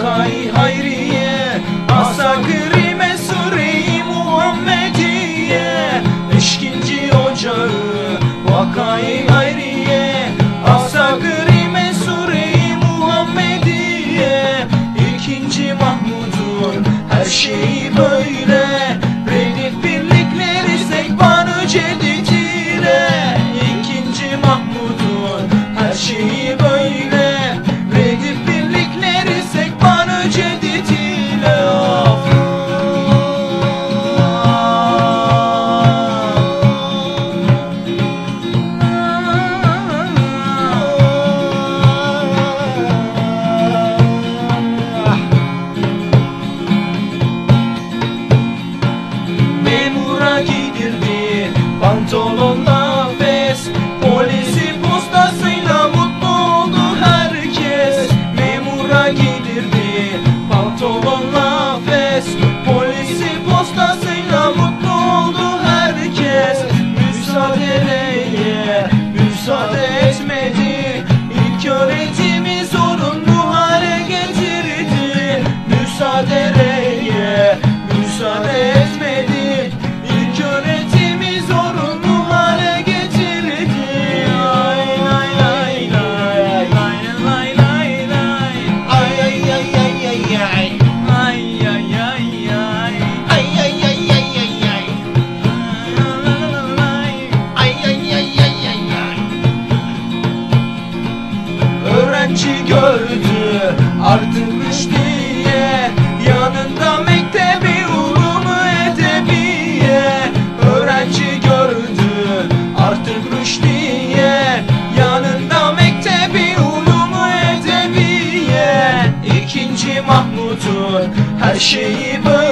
Kay Hayriye Asakirime Sure-i Muhammediye. Eşkinci Ocağı Vakay Hayriye. Asakirime Sure-i Muhammediye. İkinci Mahmud'un her şeyi monsters Artık müştiye yanında mektebi ulumu edebiye. Öğrenci gördü artık rüştiye Yanında mektebi ulumu edebiye. İkinci Mahmut'un her şeyi böyle